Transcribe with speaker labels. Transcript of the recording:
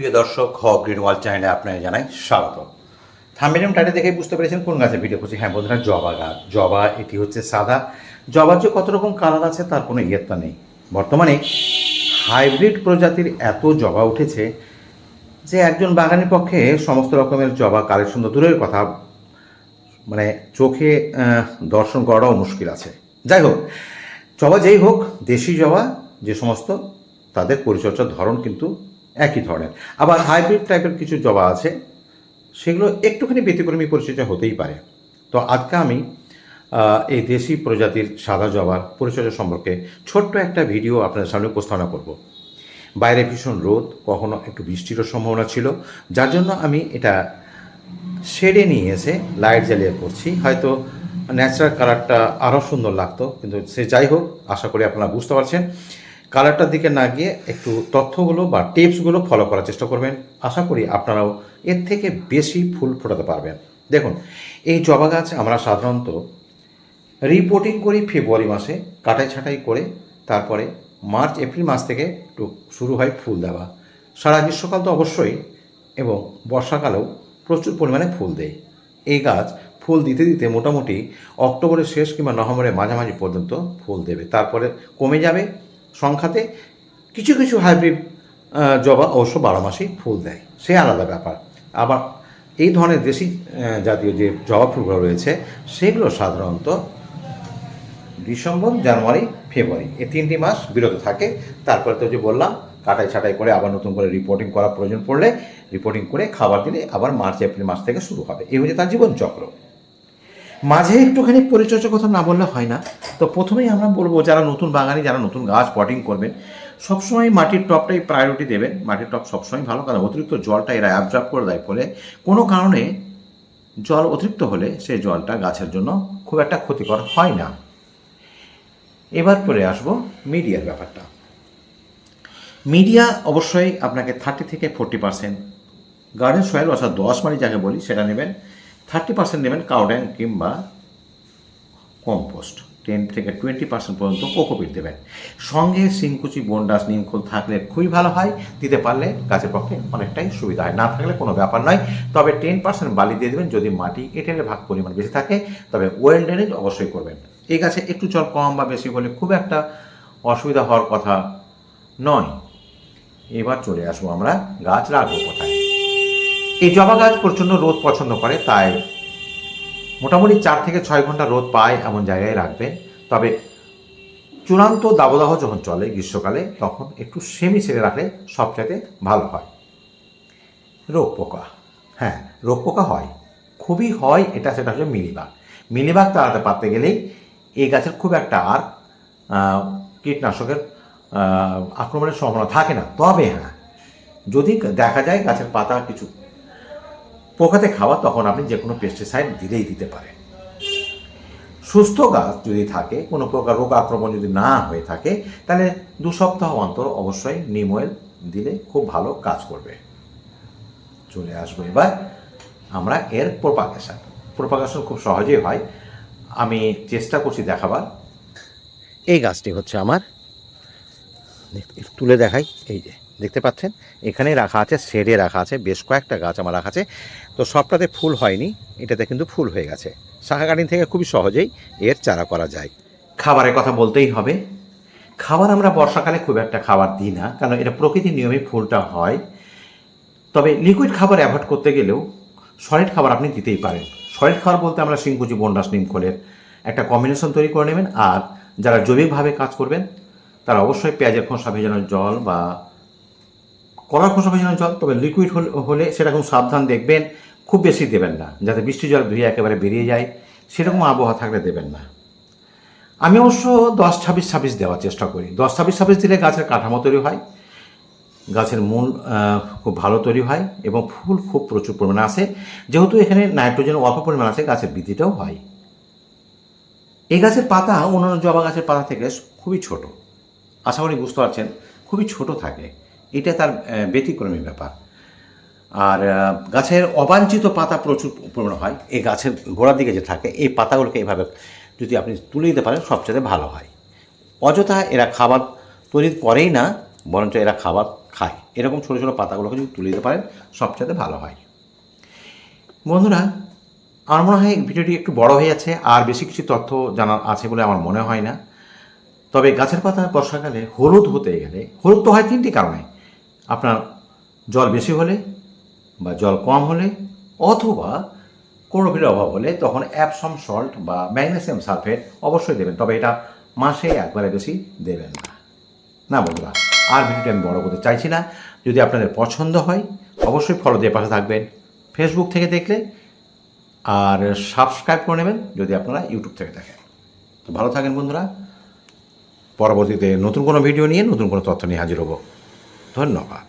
Speaker 1: প্রিয় দর্শক, হ গ্রিন ওয়াল চ্যানেলে আপনাকে জানাই স্বাগত থাম্বেলিয়াম টাইটে দেখে বুঝতে পেরেছেন কোন গাছের ভিডিও করছি। হ্যাঁ বন্ধুরা, জবা গাছ। জবা, এটি হচ্ছে সাদা। জবার যে কত রকম কালার আছে তার কোনো ইয়ত্তা নেই। বর্তমানে হাইব্রিড প্রজাতির এত জবা উঠেছে যে একজন বাগানের পক্ষে সমস্ত রকমের জবা কালেকশন তো দূরের কথা। মানে চোখে দর্শন করাটাও মুশকিল আছে। যাই হোক, জবা যেই হোক, দেশি জবা যে সমস্ত, তাদের পরিচর্যার ধরন কিন্তু একই ধরনের। আবার হাইব্রিড টাইপের কিছু জবা আছে, সেগুলো একটুখানি ব্যতিক্রমী পরিচর্যা হতেই পারে। তো আজকে আমি এই দেশি প্রজাতির সাদা জবার পরিচর্যা সম্পর্কে ছোট্ট একটা ভিডিও আপনাদের সামনে উপস্থাপনা করব। বাইরে ভীষণ রোদ, কখনো একটু বৃষ্টিরও সম্ভাবনা ছিল, যার জন্য আমি এটা শেডে নিয়ে এসে লাইট জ্বালিয়ে করছি। হয়তো ন্যাচারাল কালারটা আরও সুন্দর লাগতো, কিন্তু সে যাই হোক, আশা করি আপনারা বুঝতে পারছেন। কালারটার দিকে না গিয়ে একটু তথ্যগুলো বা টিপসগুলো ফলো করার চেষ্টা করবেন। আশা করি আপনারাও এর থেকে বেশি ফুল ফোটাতে পারবেন। দেখুন, এই জবা গাছ আমরা সাধারণত রিপোর্টিং করি ফেব্রুয়ারি মাসে, কাটাই ছাঁটাই করে তারপরে মার্চ এপ্রিল মাস থেকে একটু শুরু হয় ফুল দেওয়া। সারা গ্রীষ্মকাল তো অবশ্যই এবং বর্ষাকালেও প্রচুর পরিমাণে ফুল দেয়। এই গাছ ফুল দিতে দিতে মোটামুটি অক্টোবরের শেষ কিংবা নভেম্বরের মাঝামাঝি পর্যন্ত ফুল দেবে। তারপরে কমে যাবে সংখ্যাতে কিছু কিছু হাইব্রিড জবা অবশ্য বারো মাসেই ফুল দেয়। সে আলাদা ব্যাপার। আবার এই ধরনের দেশি জাতীয় যে জবা ফুলগুলো রয়েছে, সেগুলো সাধারণত ডিসেম্বর, জানুয়ারি, ফেব্রুয়ারি এই তিনটি মাস বিরত থাকে। তারপরে তো যে বললাম, কাটাই ছাটাই করে আবার নতুন করে রিপোর্টিং করার প্রয়োজন পড়লে রিপোর্টিং করে খাবার দিলে আবার মার্চ, এপ্রিল মাস থেকে শুরু হবে। এই হচ্ছে তার জীবনচক্র। মাঝে একটুখানি পরিচর্যার কথা না বললে হয় না। তো প্রথমেই আমরা বলব, যারা নতুন বাগানি যারা নতুন গাছ পটিং করবেন, সবসময় মাটির টপটাই প্রায়োরিটি দেবেন। মাটির টপ সবসময় ভালো, কারণ অতিরিক্ত জলটা এরা অ্যাবজর্ব করে দেয়। ফলে কোনো কারণে জল অতিরিক্ত হলে সেই জলটা গাছের জন্য খুব একটা ক্ষতিকর হয় না। এবার পরে আসব মিডিয়ার ব্যাপারটা। মিডিয়া অবশ্যই আপনাকে থার্টি থেকে ফোর্টি পার্সেন্ট গার্ডেন সয়েল অর্থাৎ দশ মারি যাকে বলি, সেটা নেবেন। থার্টি পার্সেন্ট নেবেন কাউড্যাং কিংবা কম্পোস্ট। টেন থেকে টোয়েন্টি পার্সেন্ট পর্যন্ত কোকোপিট দেবেন। সঙ্গে সিংকুচি বন্ডাস, নিমখোল থাকলে খুবই ভালো হয়। দিতে পারলে গাছের পক্ষে অনেকটাই সুবিধা হয়। না থাকলে কোনো ব্যাপার নয়। তবে টেন পার্সেন্ট বালি দিয়ে দেবেন যদি মাটি এঁটেলের ভাগ পরিমাণ বেশি থাকে, তবে ওয়েল ড্রেনেজ অবশ্যই করবেন। এই গাছে একটু জল কম বা বেশি হলে খুব একটা অসুবিধা হওয়ার কথা নয়। এবার চলে আসব আমরা গাছ রাখব কোথায়? এই জবা গাছ প্রচণ্ড রোদ পছন্দ করে, তাই মোটামুটি চার থেকে ছয় ঘণ্টা রোদ পায় এমন জায়গায় রাখবেন। তবে চূড়ান্ত দাবদাহ যখন চলে গ্রীষ্মকালে, তখন একটু সেমি ছেড়ে রাখলে সবচাইতে ভালো হয়। রোগ পোকা। হ্যাঁ রোগ পোকা হয়। খুবই হয়, এটা সেটা হচ্ছে মিলিবাগ। মিলিবাগ তাড়াতে পারতে গেলেই এই গাছের খুব একটা আর কীটনাশকের আক্রমণের সম্ভাবনা থাকে না। তবে হ্যাঁ যদি দেখা যায় গাছের পাতা কিছু পোকাতে খাওয়া তখন আপনি যে কোনো পেস্টিসাইড দিলেই দিতে পারেন। সুস্থ গাছ যদি থাকে, কোনো প্রকার রোগ আক্রমণ যদি না হয়ে থাকে, তাহলে দু সপ্তাহ অন্তর অবশ্যই নিম অয়েল দিলে খুব ভালো কাজ করবে। চলে আসব এবার আমরা এর প্রোপাগেশন প্রোপাগেশন খুব সহজেই হয়। আমি চেষ্টা করছি দেখাবার। এই গাছটি হচ্ছে আমার। তুলে দেখাই। এই যে। দেখতে পাচ্ছেন? এখানে রাখা আছে, শেডে রাখা আছে, বেশ কয়েকটা গাছ আমার রাখা আছে। তো সবটাতে ফুল হয়নি, এটাতে কিন্তু ফুল হয়ে গেছে। শাখা থেকে খুবই সহজেই এর চারা করা যায়। খাবারের কথা বলতেই হবে। খাবার আমরা বর্ষাকালে খুব একটা খাবার দিই না, কারণ এটা প্রকৃতির নিয়মে ফুলটা হয়। তবে লিকুইড খাবার অ্যাভয়েড করতে গেলেও সলিড খাবার আপনি দিতেই পারেন। সলিড খাবার বলতে আমরা সিংকুচি বন্ডাস নিমখোলের একটা কম্বিনেশন তৈরি করে নেবেন। আর যারা জৈবিকভাবে কাজ করবেন, তারা অবশ্যই পেঁয়াজের খোসা ভেজানোর জল বা কলার খোসা ভেজানোর জল, তবে লিকুইড হলে খুব সাবধান দেখবেন, খুব বেশি দেবেন না, যাতে বৃষ্টি জল ধুয়ে একেবারে বেরিয়ে যায়, সেরকম আবহাওয়া থাকলে দেবেন না। আমি অবশ্য দশ ছাব্বিশ ছাব্বিশ দেওয়ার চেষ্টা করি। দশ ছাব্বিশ ছাব্বিশ দিলে গাছের কাঠামো তৈরি হয়, গাছের মূল খুব ভালো তৈরি হয়, এবং ফুল খুব প্রচুর পরিমাণে আসে। যেহেতু এখানে নাইট্রোজেন অল্প পরিমাণ আছে, গাছের বৃদ্ধিটাও হয়। এই গাছের পাতা, অন্যান্য জবা গাছের পাতা থেকে খুবই ছোট। আশা করি বুঝতে পারছেন, খুবই ছোট থাকে। এটা তার ব্যতিক্রমী ব্যাপার। আর গাছের অবাঞ্ছিত পাতা প্রচুর পরিমাণ হয়। এই গাছের গোড়ার দিকে যে থাকে, এই পাতাগুলোকে এইভাবে যদি আপনি তুলে দিতে পারেন সবচেয়ে ভালো হয়। অযথা এরা খাবার তৈরি করেই না, বরঞ্চ এরা খাবার খায়। এরকম ছোটো ছোটো পাতাগুলোকে যদি তুলে দিতে পারেন সবচেয়ে ভালো হয়। বন্ধুরা, আমার মনে হয় ভিডিওটি একটু বড় হয়ে যাচ্ছে, আর বেশি কিছু তথ্য জানা আছে বলে আমার মনে হয় না। তবে গাছের পাতা বর্ষাকালে হলুদ হতে গেলে, হলুদ তো হয় তিনটি কারণে। আপনার জল বেশি হলে বা জল কম হলে অথবা ক্লোরোফিলের অভাব হলে তখন অ্যাপসম সল্ট বা ম্যাগনেসিয়াম সালফেট অবশ্যই দেবেন, তবে এটা মাসে একবারে বেশি দেবেন না। না বন্ধুরা, আর ভিডিওটি আমি বড় করতে চাইছি না। যদি আপনাদের পছন্দ হয়, অবশ্যই ফলো দিয়ে পাশে থাকবেন। ফেসবুক থেকে দেখলে আর সাবস্ক্রাইব করে নেবেন যদি আপনারা ইউটিউব থেকে দেখেন। তো ভালো থাকেন বন্ধুরা। পরবর্তীতে নতুন কোনো ভিডিও নিয়ে নতুন কোনো তথ্য নিয়ে হাজির হব। ধন্যবাদ।